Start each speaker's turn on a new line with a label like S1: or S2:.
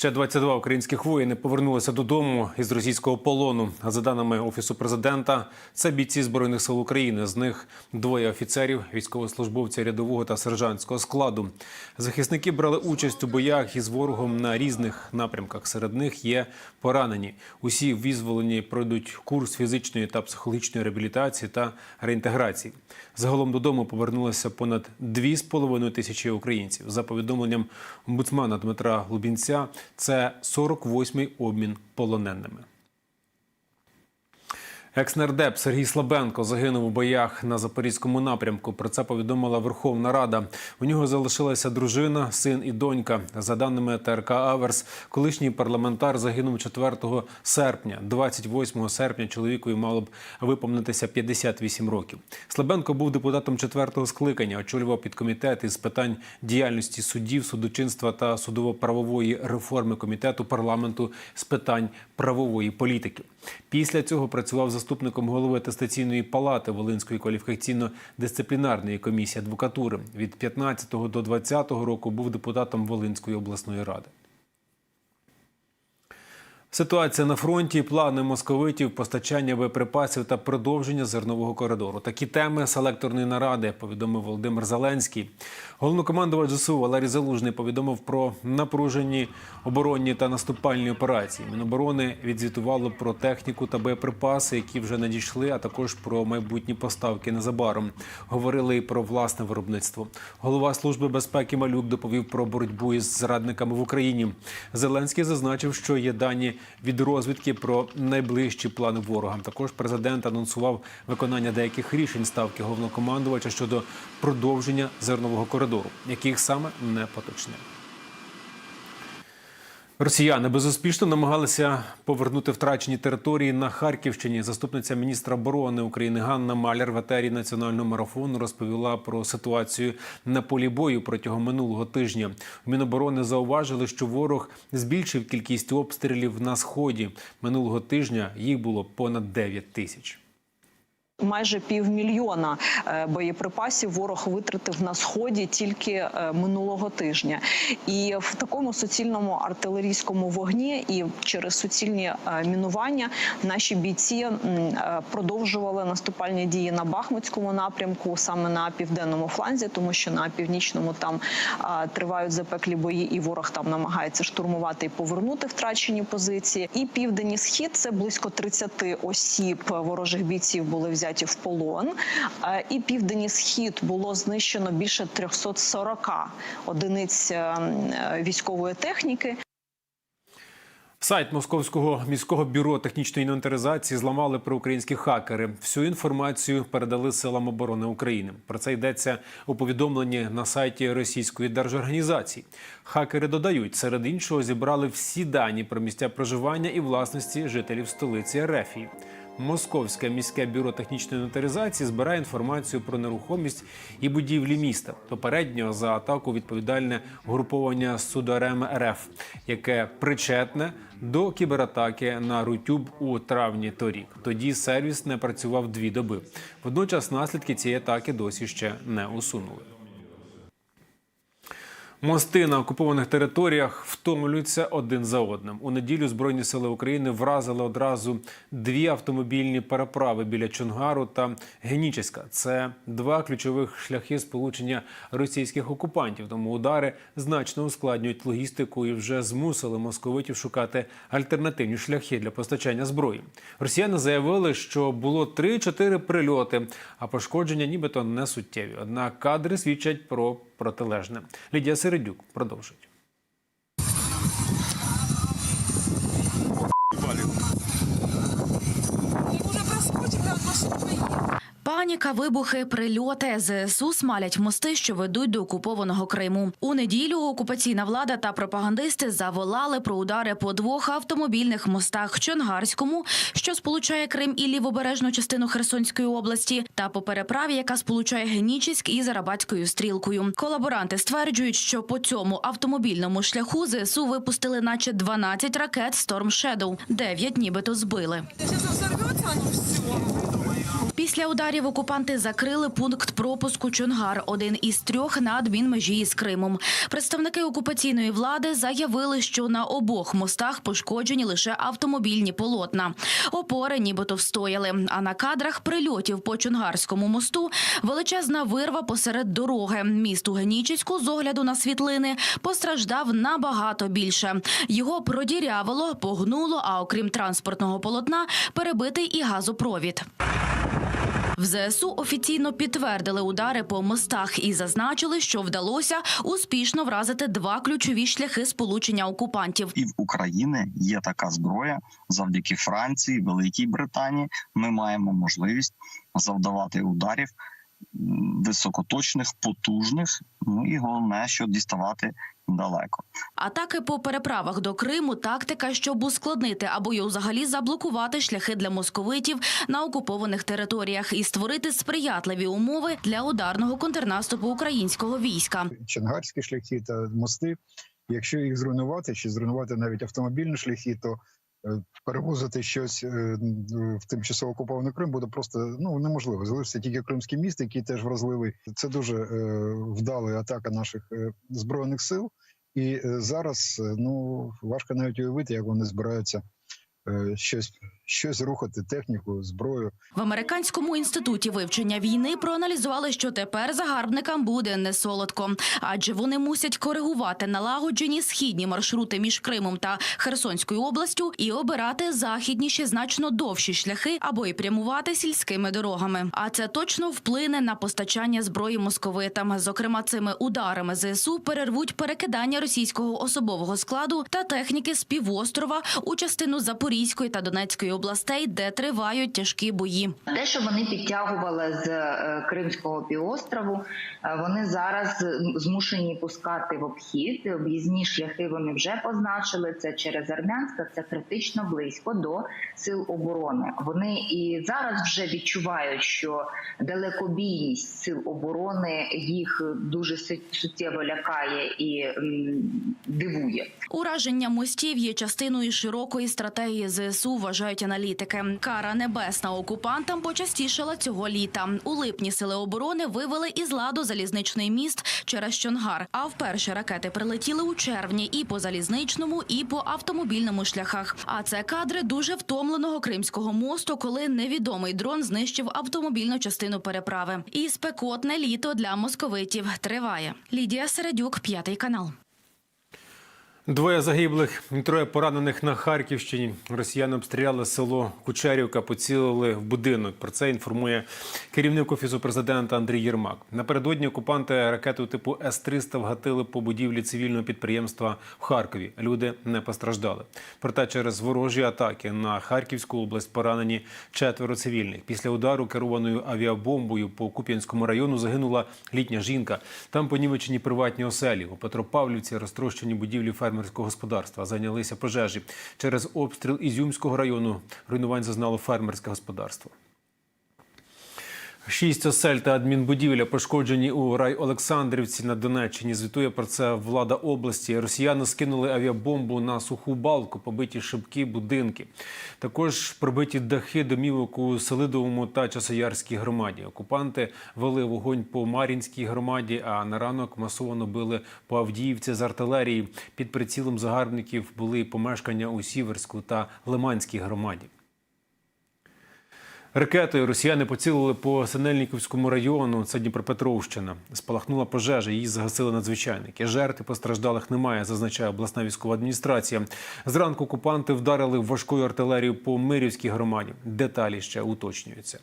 S1: Ще 22 українських воїни повернулися додому із російського полону. За даними офісу президента, це бійці збройних сил України. З них двоє офіцерів, військовослужбовці рядового та сержантського складу. Захисники брали участь у боях із ворогом на різних напрямках. Серед них є поранені. Усі визволені пройдуть курс фізичної та психологічної реабілітації та реінтеграції. Загалом додому повернулося понад 2,5 тисячі українців. За повідомленням омбудсмана Дмитра Лубінця, це 48-й обмін полоненими. Екс-нардеп Сергій Слабенко загинув у боях на запорізькому напрямку. Про це повідомила Верховна Рада. У нього залишилася дружина, син і донька. За даними ТРК Аверс, колишній парламентар загинув 4 серпня. 28 серпня чоловікові мало б виповнитися 58 років. Слабенко був депутатом 4-го скликання, очолював підкомітет із питань діяльності суддів, судочинства та судово-правової реформи комітету парламенту з питань правової політики. Після цього працював заступником голови атестаційної палати Волинської кваліфікаційно-дисциплінарної комісії адвокатури. Від 15 до 20 року був депутатом Волинської обласної ради. Ситуація на фронті, плани московитів, постачання боєприпасів та продовження зернового коридору. Такі теми селекторної наради повідомив Володимир Зеленський. Головнокомандувач ЗСУ Валерій Залужний повідомив про напружені оборонні та наступальні операції. Міноборони відзвітувало про техніку та боєприпаси, які вже надійшли, а також про майбутні поставки незабаром. Говорили і про власне виробництво. Голова служби безпеки Малюк доповів про боротьбу із зрадниками в Україні. Зеленський зазначив, що є дані від розвідки про найближчі плани ворога. Також президент анонсував виконання деяких рішень ставки головнокомандувача щодо продовження зернового коридору, яких саме не поточне. Росіяни безуспішно намагалися повернути втрачені території на Харківщині. Заступниця міністра оборони України Ганна Маляр в етері національного марафону розповіла про ситуацію на полі бою протягом минулого тижня. Міноборони зауважили, що ворог збільшив кількість обстрілів на сході. Минулого тижня їх було понад 9 тисяч.
S2: Майже півмільйона е, боєприпасів ворог витратив на сході тільки е, минулого тижня, і в такому суцільному артилерійському вогні і через суцільні е, мінування наші бійці продовжували наступальні дії на Бахмутському напрямку, саме на південному фланзі, тому що на північному там тривають запеклі бої, і ворог там намагається штурмувати і повернути втрачені позиції. І південний схід це близько 30 осіб ворожих бійців були взяті в полон. Е, І південний схід було знищено більше 340 одиниць е, е, військової техніки.
S1: Сайт Московського міського бюро технічної інвентаризації зламали проукраїнські хакери. Всю інформацію передали силам оборони України. Про це йдеться у повідомленні на сайті російської держорганізації. Хакери додають, серед іншого зібрали всі дані про місця проживання і власності жителів столиці Ерефії. Московське міське бюро технічної інвентаризації збирає інформацію про нерухомість і будівлі міста. Попередньо за атаку відповідальне угруповання Сударем РФ, яке причетне до кібератаки на Рутюб у травні торік. Тоді сервіс не працював дві доби. Водночас наслідки цієї атаки досі ще не усунули. Мости на окупованих територіях втомлюються один за одним. У неділю Збройні сили України вразили одразу дві автомобільні переправи біля Чонгару та Генічеська. Це два ключових шляхи сполучення російських окупантів. Тому удари значно ускладнюють логістику і вже змусили московитів шукати альтернативні шляхи для постачання зброї. Росіяни заявили, що було 3-4 прильоти, а пошкодження нібито не суттєві. Однак кадри свідчать про протилежне. Лідія Середюк продовжить.
S3: Паніка, вибухи, прильоти ЗСУ смалять мости, що ведуть до окупованого Криму. У неділю окупаційна влада та пропагандисти заволали про удари по двох автомобільних мостах Чонгарському, що сполучає Крим і лівобережну частину Херсонської області, та по переправі, яка сполучає Генічеськ із Арабатською стрілкою. Колаборанти стверджують, що по цьому автомобільному шляху ЗСУ випустили наче 12 ракет Storm Shadow. 9 нібито збили.
S4: Оно все.
S3: Після ударів окупанти закрили пункт пропуску Чонгар, один із трьох на адмінмежі із Кримом. Представники окупаційної влади заявили, що на обох мостах пошкоджені лише автомобільні полотна. Опори нібито встояли. А на кадрах прильотів по Чонгарському мосту величезна вирва посеред дороги. Міст у Генічеську з огляду на світлини постраждав набагато більше. Його продірявило, погнуло, а окрім транспортного полотна, перебитий і газопровід. В ЗСУ офіційно підтвердили удари по мостах і зазначили, що вдалося успішно вразити два ключові шляхи сполучення окупантів.
S5: і в України є така зброя завдяки Франції, Великій Британії. Ми маємо можливість завдавати ударів високоточних, потужних. Ну і головне, що діставати далеко.
S3: Атаки по переправах до Криму тактика, щоб ускладнити або й взагалі заблокувати шляхи для московитів на окупованих територіях і створити сприятливі умови для ударного контрнаступу українського війська.
S6: чангарські шляхи та мости. Якщо їх зруйнувати чи зруйнувати навіть автомобільні шляхи, то перевозити щось е, в тимчасово окупований Крим буде просто ну неможливо. Залишиться тільки Кримський міст, який теж вразливий. Це дуже е, вдала атака наших е, збройних сил. І е, зараз е, ну важко навіть уявити, як вони збираються е, щось, щось рухати, техніку, зброю.
S3: В американському інституті вивчення війни проаналізували, що тепер загарбникам буде не солодко, адже вони мусять коригувати налагоджені східні маршрути між Кримом та Херсонською областю і обирати західніші значно довші шляхи або й прямувати сільськими дорогами. А це точно вплине на постачання зброї московитам. Зокрема, цими ударами ЗСУ перервуть перекидання російського особового складу та техніки з півострова у частину Запорізької та Донецької областей, де тривають тяжкі бої.
S7: Те, що вони підтягували з е, Кримського півострову, е, вони зараз змушені пускати в обхід. Об'їзні шляхи вони вже позначили. Це через Армянська, це критично близько до сил оборони. Вони і зараз вже відчувають, що далекобійність сил оборони їх дуже суттєво лякає і дивує.
S3: Ураження мостів є частиною широкої стратегії ЗСУ, вважають аналітики. Кара небесна окупантам почастішала цього літа. У липні сили оборони вивели із ладу залізничний міст через Чонгар. А вперше ракети прилетіли у червні і по залізничному, і по автомобільному шляхах. А це кадри дуже втомленого кримського мосту, коли невідомий дрон знищив автомобільну частину переправи. І спекотне літо для московитів триває. Лідія Середюк, п'ятий канал.
S1: Двоє загиблих і троє поранених на Харківщині. Росіяни обстріляли село Кучерівка, поцілили в будинок. Про це інформує керівник офісу президента Андрій Єрмак. Напередодні окупанти ракетою типу С-300 вгатили по будівлі цивільного підприємства в Харкові. Люди не постраждали. Проте через ворожі атаки на Харківську область поранені четверо цивільних. Після удару керованою авіабомбою по Куп'янському району загинула літня жінка. Там понівечені приватні оселі. У Петропавлівці розтрощені будівлі фермерського господарства. Зайнялися пожежі. Через обстріл Ізюмського району руйнувань зазнало фермерське господарство. Шість осель та адмінбудівля пошкоджені у рай Олександрівці на Донеччині. Звітує про це влада області. Росіяни скинули авіабомбу на суху балку, побиті шибки, будинки. Також пробиті дахи домівок у Селидовому та Часоярській громаді. Окупанти вели вогонь по Мар'їнській громаді, а на ранок масово били по Авдіївці з артилерії. Під прицілом загарбників були помешкання у Сіверську та Лиманській громаді. Ракетою росіяни поцілили по Синельниківському району. Це Дніпропетровщина. Спалахнула пожежа. Її загасили надзвичайники. Жертв постраждалих немає, зазначає обласна військова адміністрація. Зранку окупанти вдарили важкою артилерією по Мирівській громаді. Деталі ще уточнюються.